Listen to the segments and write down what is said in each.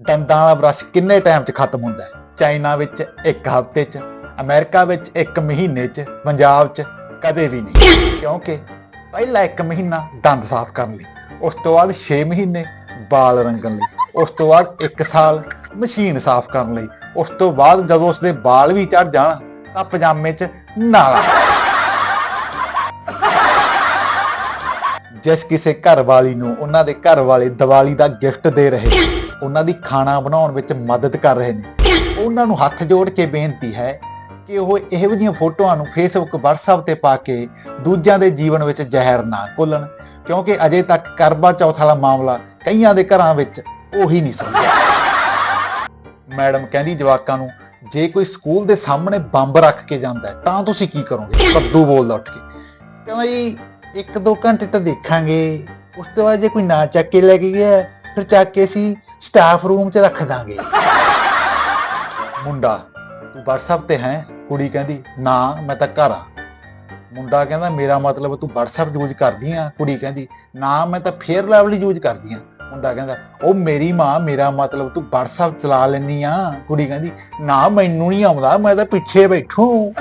ਦੰਦਾਂ ਵਾਲਾ ਬ੍ਰਸ਼ ਕਿੰਨੇ ਟਾਈਮ 'ਚ ਖਤਮ ਹੁੰਦਾ ਹੈ? ਚਾਈਨਾ ਵਿੱਚ ਇੱਕ ਹਫ਼ਤੇ 'ਚ, ਅਮਰੀਕਾ ਵਿੱਚ ਇੱਕ ਮਹੀਨੇ 'ਚ, ਪੰਜਾਬ 'ਚ ਕਦੇ ਵੀ ਨਹੀਂ। ਕਿਉਂਕਿ ਪਹਿਲਾ ਇੱਕ ਮਹੀਨਾ ਦੰਦ ਸਾਫ਼ ਕਰਨ ਲਈ, ਉਸ ਤੋਂ ਬਾਅਦ 6 ਮਹੀਨੇ ਵਾਲ ਰੰਗਣ ਲਈ, ਉਸ ਤੋਂ ਬਾਅਦ 1 ਸਾਲ ਮਸ਼ੀਨ ਸਾਫ਼ ਕਰਨ ਲਈ, ਉਸ ਤੋਂ ਬਾਅਦ ਜਦੋਂ ਉਸਦੇ ਵਾਲ ਵੀ ਚੜ ਜਾਣ, ਤਾਂ ਪਜਾਮੇ 'ਚ ਨਾਲਾ। ਜਿਸ ਕਿਸੇ ਘਰ ਵਾਲੀ ਨੂੰ ਉਹਨਾਂ ਦੇ ਘਰ ਵਾਲੇ ਦੀਵਾਲੀ ਦਾ ਗਿਫਟ ਦੇ ਰਹੇ ਉਹਨਾਂ ਦੀ ਖਾਣਾ ਬਣਾਉਣ ਵਿੱਚ ਮਦਦ ਕਰ ਰਹੇ ਨੇ। ਉਹਨਾਂ ਨੂੰ ਹੱਥ ਜੋੜ ਕੇ ਬੇਨਤੀ ਹੈ ਕਿ ਉਹ ਇਹੋ ਜਿਹੀਆਂ ਫੋਟੋਆਂ ਨੂੰ ਫੇਸਬੁੱਕ WhatsApp ਤੇ ਪਾ ਕੇ ਦੂਜਿਆਂ ਦੇ ਜੀਵਨ ਵਿੱਚ ਜ਼ਹਿਰ ਨਾ ਘੋਲਣ, ਕਿਉਂਕਿ ਅਜੇ ਤੱਕ ਕਰਵਾ ਚੌਥ ਵਾਲਾ ਮਾਮਲਾ ਕਈਆਂ ਦੇ ਘਰਾਂ ਵਿੱਚ ਉਹੀ ਨਹੀਂ ਸੁਣਿਆ। ਮੈਡਮ ਕਹਿੰਦੀ ਜਵਾਕਾਂ ਨੂੰ, ਜੇ ਕੋਈ ਸਕੂਲ ਦੇ ਸਾਹਮਣੇ ਬੰਬ ਰੱਖ ਕੇ ਜਾਂਦਾ ਤਾਂ ਤੁਸੀਂ ਕੀ ਕਰੋਗੇ? ਕੱਦੂ ਬੋਲਦਾ ਉੱਠ ਕੇ। ਕਹਿੰਦਾ ਜੀ, ਇੱਕ ਦੋ ਘੰਟੇ ਤਾਂ ਦੇਖਾਂਗੇ, ਉਸ ਤੋਂ ਬਾਅਦ ਜੇ ਕੋਈ ਨਾ ਚੱਕ ਕੇ ਲੈ ਕੇ ਗਿਆ ਫਿਰ ਚੱਕ ਕੇ ਅਸੀਂ ਸਟਾਫ ਰੂਮ 'ਚ ਰੱਖ ਦਾਂਗੇ। ਮੁੰਡਾ, ਤੂੰ WhatsApp ਤੇ ਹੈ? ਕੁੜੀ ਕਹਿੰਦੀ, ਨਾ, ਮੈਂ ਤਾਂ ਘਰ ਆ। ਮੁੰਡਾ ਕਹਿੰਦਾ, ਮੇਰਾ ਮਤਲਬ ਤੂੰ WhatsApp ਯੂਜ਼ ਕਰਦੀ ਆ? ਕੁੜੀ ਕਹਿੰਦੀ, ਨਾ, ਮੈਂ ਤਾਂ ਫੇਅਰ ਲੈਵਲ ਯੂਜ਼ ਕਰਦੀ ਆ। ਮੁੰਡਾ ਕਹਿੰਦਾ, ਉਹ ਮੇਰੀ ਮਾਂ, ਮੇਰਾ ਮਤਲਬ ਤੂੰ WhatsApp ਚਲਾ ਲੈਨੀ ਆ? ਕੁੜੀ ਕਹਿੰਦੀ, ਨਾ, ਮੈਨੂੰ ਨਹੀਂ ਆਉਂਦਾ, ਮੈਂ ਤਾਂ ਪਿੱਛੇ ਬੈਠੂ।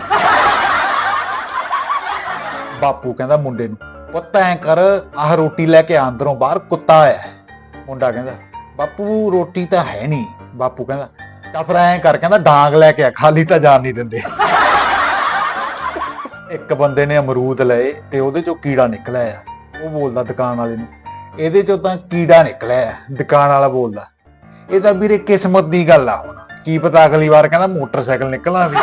ਬਾਪੂ ਕਹਿੰਦਾ ਮੁੰਡੇ ਨੂੰ, ਪੁੱਤ, ਐ ਕਰ, ਆਹ ਰੋਟੀ ਲੈ ਕੇ ਆ ਅੰਦਰੋਂ ਬਾਹਰ, ਕੁੱਤਾ ਆਇਆ ਮੁੰਡਾ ਕਹਿੰਦਾ, ਬਾਪੂ, ਰੋਟੀ ਤਾਂ ਹੈ ਨਹੀਂ। ਬਾਪੂ ਕਹਿੰਦਾ, ਚੱਲ ਫਿਰ ਐਂ ਕਰ, ਕਹਿੰਦਾ, ਡਾਂਗ ਲੈ ਕੇ ਆ, ਖਾਲੀ ਤਾਂ ਜਾਣ ਨਹੀਂ ਦਿੰਦੇ। ਇੱਕ ਬੰਦੇ ਨੇ ਅਮਰੂਦ ਲਏ ਤੇ ਉਹਦੇ ਚੋਂ ਕੀੜਾ ਨਿਕਲਿਆ ਉਹ ਬੋਲਦਾ ਦੁਕਾਨ ਵਾਲੇ ਨੂੰ, ਇਹਦੇ ਚੋਂ ਤਾਂ ਕੀੜਾ ਨਿਕਲਿਆ ਦੁਕਾਨ ਵਾਲਾ ਬੋਲਦਾ। ਇਹ ਤਾਂ ਵੀਰੇ ਕਿਸਮਤ ਦੀ ਗੱਲ ਆ ਹੁਣ। ਕੀ ਪਤਾ ਅਗਲੀ ਵਾਰ ਕਹਿੰਦਾ ਮੋਟਰਸਾਈਕਲ ਨਿਕਲਣਾ ਵੀ।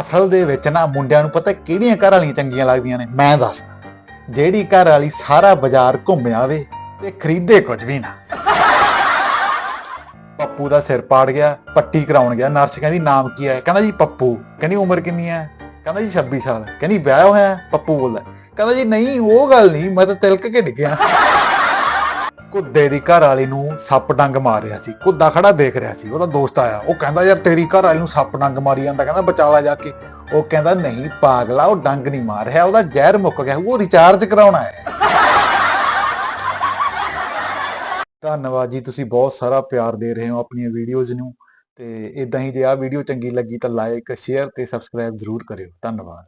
ਅਸਲ ਦੇ ਵਿੱਚ ਨਾ ਮੁੰਡਿਆਂ ਨੂੰ ਪਤਾ ਕਿਹੜੀਆਂ ਘਰ ਵਾਲੀਆਂ ਚੰਗੀਆਂ ਲੱਗਦੀਆਂ ਨੇ? ਮੈਂ ਦੱਸਦਾ, ਜਿਹੜੀ ਘਰ ਵਾਲੀ ਸਾਰਾ ਬਾਜ਼ਾਰ ਘੁੰਮ ਆਵੇ ਤੇ ਖਰੀਦੇ ਕੁਝ ਵੀ ਨਾ। ਪੱਪੂ ਦਾ ਸਿਰ ਪਾੜ ਗਿਆ, ਪੱਟੀ ਕਰਾਉਣ ਗਿਆ, ਨਰਸ ਕਹਿੰਦੀ, ਨਾਮ ਕੀ ਹੈ? ਕਹਿੰਦਾ ਜੀ, ਪੱਪੂ। ਕਹਿੰਦੀ, ਉਮਰ ਕਿੰਨੀ ਹੈ? ਕਹਿੰਦਾ ਜੀ 26 ਸਾਲ। ਕਹਿੰਦੀ, ਵਿਆਹ ਹੋਇਆ ਪੱਪੂ ਬੋਲਦਾ। ਕਹਿੰਦਾ ਜੀ, ਨਹੀਂ, ਉਹ ਗੱਲ ਨਹੀਂ, ਮੈਂ ਤਾਂ ਤਿਲਕ ਕੇ ਡਿੱਗਿਆ। ਕੁੱਦੇ ਦੀ ਘਰ ਵਾਲੀ ਨੂੰ ਸੱਪ ਡੰਗ ਮਾਰ ਰਿਹਾ ਸੀ। ਕੁੱਦਾ ਖੜਾ ਦੇਖ ਰਿਹਾ ਸੀ, ਉਹਦਾ ਦੋਸਤ ਆਇਆ। ਉਹ ਕਹਿੰਦਾ, ਯਾਰ, ਤੇਰੀ ਘਰ ਵਾਲੀ ਨੂੰ ਸੱਪ ਡੰਗ ਮਾਰੀ ਜਾਂਦਾ। ਕਹਿੰਦਾ ਬਚਾ ਲਾ ਜਾ ਕੇ। ਉਹ ਕਹਿੰਦਾ, ਨਹੀਂ, ਪਾਗਲਾ, ਉਹ ਡੰਗ ਨਹੀਂ ਮਾਰ ਰਿਹਾ, ਉਹਦਾ ਜ਼ਹਿਰ ਮੁੱਕ ਗਿਆ, ਉਹ ਰਿਚਾਰਜ ਕਰਾਉਣਾ ਹੈ। ਧੰਨਵਾਦ ਜੀ, ਤੁਸੀਂ ਬਹੁਤ ਸਾਰਾ ਪਿਆਰ ਦੇ ਰਹੇ ਹੋ ਆਪਣੀਆਂ ਵੀਡੀਓਜ਼ ਨੂੰ ਤੇ ਇਦਾਂ ਹੀ ਜੇ ਆਹ ਵੀਡੀਓ ਚੰਗੀ ਲੱਗੀ ਤਾਂ ਲਾਈਕ ਸ਼ੇਅਰ ਤੇ ਸਬਸਕ੍ਰਾਈਬ ਜ਼ਰੂਰ ਕਰਿਓ। ਧੰਨਵਾਦ।